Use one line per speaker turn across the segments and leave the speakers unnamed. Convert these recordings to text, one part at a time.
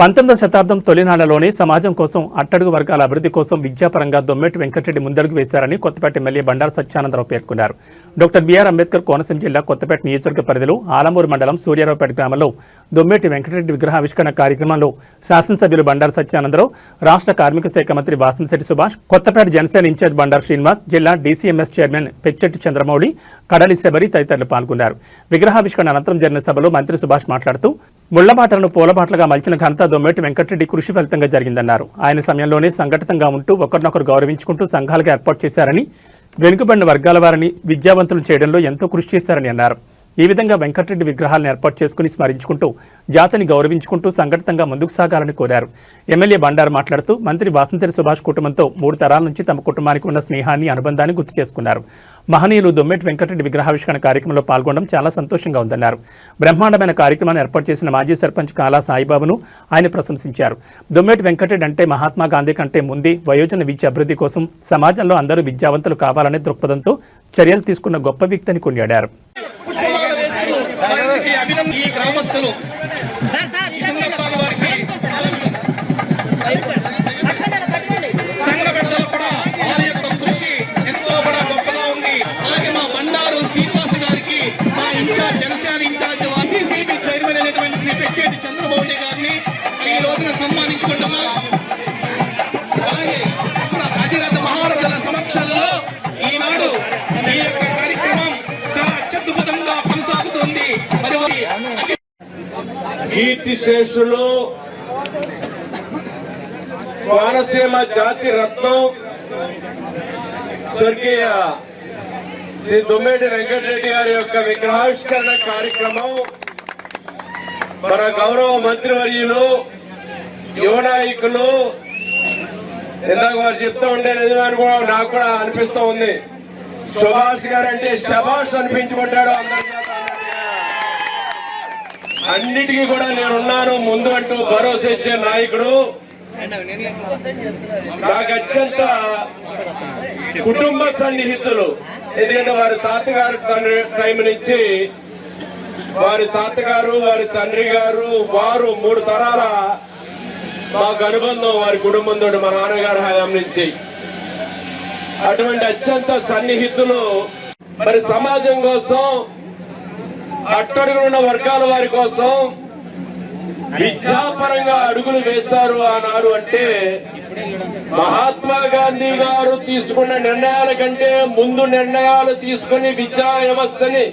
పంతొమ్మిదవ శతాబ్దం తొలినాళ్ళలోనే సమాజం కోసం అట్టడుగు వర్గాల అభివృద్ధి కోసం విద్యాపరంగా దొమ్మెటి వెంకటరెడ్డి ముందడుగు వేశారని కొత్తపేట ఎమ్మెల్యే బండారు సత్యానందరావు పేర్కొన్నారు. డాక్టర్ బీఆర్ అంబేద్కర్ కోనసీమ జిల్లా కొత్తపేట నియోజకవర్గ పరిధిలో ఆలమూరు మండలం సూర్యారావుపేట గ్రామంలో దొమ్మెటి వెంకటరెడ్డి విగ్రహావిష్కరణ కార్యక్రమంలో శాసనసభ్యులు బండారు సత్యానందరావు రాష్ట్ర కార్మిక శాఖ మంత్రి వాసంశెట్టి సుభాష్ కొత్తపేట జనసేన ఇన్ఛార్జ్ బండారు శ్రీనివాస్ జిల్లా డీసీఎంఎస్ చైర్మన్ పెచ్చెట్టి చంద్రమౌళి కడలి శబరి తదితరులు పాల్గొన్నారు. విగ్రహావిష్కరణ అనంతరం జరిగిన సభలో మంత్రి సుభాష్ మాట్లాడుతూ ముళ్ళబాటలను పూలబాటలుగా మలిచిన ఘనత దొమ్మేటి వెంకటరెడ్డి కృషి ఫలితంగా జరిగిందన్నారు. ఆయన సమయంలోనే సంఘటితంగా ఉంటూ ఒకరినొకరు గౌరవించుకుంటూ సంఘాలుగా ఏర్పాటు చేశారని వెనుకబడిన వర్గాల వారిని విద్యావంతులు చేయడంలో ఎంతో కృషి చేశారని అన్నారు. ఈ విధంగా వెంకటరెడ్డి విగ్రహాలను ఏర్పాటు చేసుకుని స్మరించుకుంటూ జాతిని గౌరవించుకుంటూ సంఘటితంగా ముందుకు సాగాలని కోరారు. ఎమ్మెల్యే బండారు మాట్లాడుతూ మంత్రి వాసంతరి సుభాష్ కుటుంబంతో మూడు తరాల నుంచి తమ కుటుంబానికి ఉన్న స్నేహాన్ని అనుబంధాన్ని గుర్తు చేసుకున్నారు. మహనీయులు దొమ్మెటి వెంకటరెడ్డి విగ్రహావిష్కరణ కార్యక్రమంలో పాల్గొనడం చాలా సంతోషంగా ఉందన్నారు. బ్రహ్మాండమైన కార్యక్రమాన్ని ఏర్పాటు చేసిన మాజీ సర్పంచ్ కాలా సాయిబాబును ఆయన ప్రశంసించారు. దొమ్మెటి వెంకటరెడ్డి అంటే మహాత్మా గాంధీ కంటే ముందే వయోజన విద్య అభివృద్ధి కోసం సమాజంలో అందరూ విద్యావంతులు కావాలనే దృక్పథంతో చర్యలు తీసుకున్న గొప్ప వ్యక్తి అని కొనియాడారు.
అభినందన ఈ గ్రామస్తులు. సంఘ పెద్దలు కూడా వారి యొక్క కృషి ఎంతో కూడా గొప్పగా ఉంది. అలాగే మా బండారు శ్రీనివాస గారికి మా in-charge Janasena in-charge CCB chairman అయినటువంటి శ్రీ పెచ్చేటి చంద్రబాబు గారిని ఈ రోజున సన్మానించుకుంటున్నాం.
కీర్తి శేషులు కోనసీమ జాతి రత్నం స్వర్గీయ శ్రీ దుమ్మేటి వెంకటరెడ్డి గారి యొక్క విగ్రహావిష్కరణ కార్యక్రమం మన గౌరవ మంత్రివర్యులు యువ నాయకులు ఇందాక వారు చెప్తూ ఉంటే నిజమని కూడా నాకు కూడా అనిపిస్తూ ఉంది. సుభాష్ గారు అంటే శభాష్ అనిపించుకుంటాడు అందరి. అన్నిటికీ కూడా నేనున్నాను. ముందు అంటూ భరోసా ఇచ్చే నాయకుడు. నాకు అత్యంత కుటుంబ సన్నిహితులు. ఎందుకంటే వారి తాతగారు తండ్రి టైం నుంచి వారి తాతగారు వారి తండ్రి గారు వారు మూడు తరాల మాకు అనుబంధం వారి కుటుంబంతో మా నాన్నగారు హయాం నుంచి. అటువంటి అత్యంత సన్నిహితులు. మరి సమాజం కోసం అట్టడుగున్న వర్గాల వారి కోసం విద్యాపరంగా అడుగులు వేశారు ఆనాడు అంటే మహాత్మా గాంధీ గారు తీసుకున్న నిర్ణయాల కంటే ముందు నిర్ణయాలు తీసుకుని విద్యా వ్యవస్థని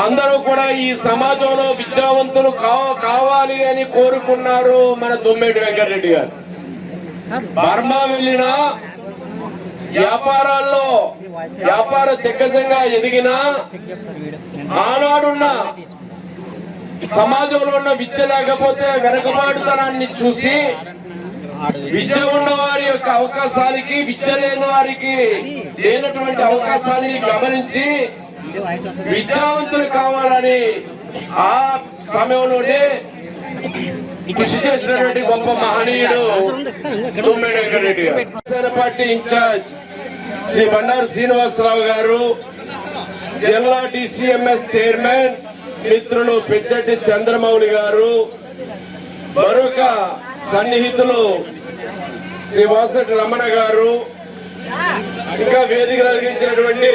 అందరూ కూడా ఈ సమాజంలో విద్యావంతులు కావ- కావాలి అని కోరుకున్నారు మన దుమ్మేటి వెంకటరెడ్డి గారు. బర్మా వెళ్ళినా వ్యాపారాల్లో వ్యాపార దిగ్గజంగా ఎదిగినా ఆనాడున్న సమాజంలో ఉన్న విద్య లేకపోతే వెనుకబాటుతనాన్ని చూసి విద్య ఉన్న వారి యొక్క అవకాశాలకి విద్య లేని వారికి లేనటువంటి అవకాశాలని గమనించి విద్యావంతులు కావాలని ఆ సమయంలోనే కృషి చేసినటువంటి గొప్ప మహనీయుడు పార్టీ ఇన్ఛార్జ్ శ్రీ బండారు శ్రీనివాసరావు గారు జిల్లా డిసిఎంఎస్ చైర్మన్ మిత్రులు పెచ్చటి చంద్రమౌళి గారు మరొక సన్నిహితులు శ్రీ వాసటి రమణ గారు ఇంకా వేదిక నిర్వహించినటువంటి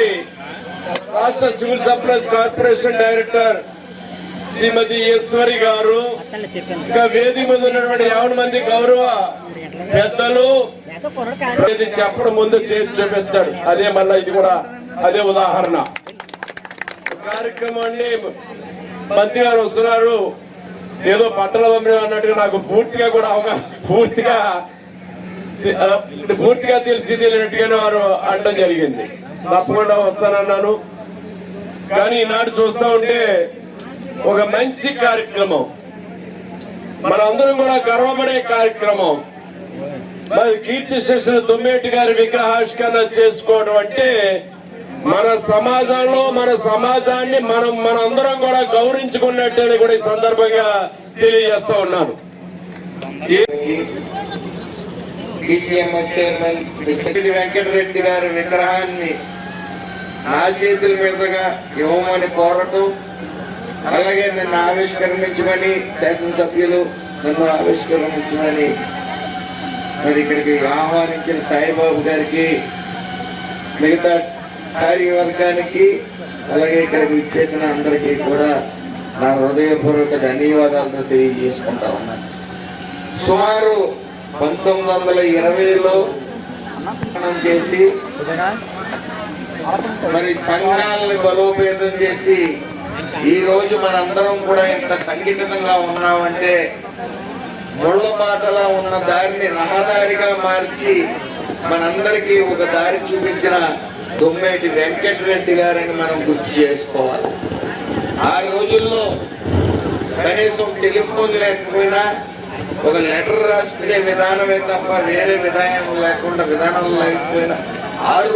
రాష్ట్ర civil supplies corporation director Shrimati Eswari గారు ఇంకా వేదిక మీద ఉన్నటువంటి యావన మంది గౌరవ పెద్దలు ఇది చెప్పడం ముందు చేసి చూపిస్తాడు. అదే మళ్ళా ఇది కూడా అదే ఉదాహరణ. కార్యక్రమాన్ని మంత్రి గారు వస్తున్నారు. ఏదో పట్టణ పంపిణీ అన్నట్టుగా నాకు పూర్తిగా కూడా ఒక పూర్తిగా పూర్తిగా తెలిసి తెలియనట్టుగానే వారు అనడం జరిగింది. తప్పకుండా వస్తానన్నాను. కానీ ఈనాడు చూస్తా ఉంటే ఒక మంచి కార్యక్రమం. మనందరం కూడా గర్వపడే కార్యక్రమం. మరి కీర్తి శేషులు దుమ్మేటి గారి విగ్రహాష్కరణ చేసుకోవడం అంటే మన సమాజంలో మన సమాజాన్ని మనం మనందరం కూడా గౌరవించుకున్నట్టు కూడా ఈ సందర్భంగా తెలియజేస్తా ఉన్నాను.
డిసిఎంఎస్ చైర్మన్ పిచ్చటి వెంకటరెడ్డి గారి విగ్రహాన్ని నా చేతుల మీదుగా ఇవ్వమని కోరటం అలాగే నన్ను ఆవిష్కరించమని శాసనసభ్యులు నన్ను ఆవిష్కరించమని మరి ఇక్కడికి ఆహ్వానించిన సాయిబాబు గారికి మిగతా కార్యవర్గానికి అలాగే ఇక్కడికి ఇచ్చేసిన అందరికీ కూడా నా హృదయపూర్వక ధన్యవాదాలతో తెలియజేసుకుంటా ఉన్నాను సుమారు పంతొమ్మిది వందల ఇరవైలో చేసి మరి సంఘాలను బలోపేతం చేసి ఈ రోజు మనందరం కూడా ఇంత సంఘటితంగా ఉన్నామంటే ముళ్ళబాటలా ఉన్న దారిని రహదారిగా మార్చి మనందరికీ ఒక దారి చూపించిన దొమ్మేటి వెంకటరెడ్డి గారిని మనం గుర్తు చేసుకోవాలి. ఆ రోజుల్లో కనీసం టెలిఫోన్ లేకపోయినా ఒక లెటర్ రాసుకునే విధానమే తప్ప వేరే విధానం లేకుండా విధానం లేకపోయినా ఆరు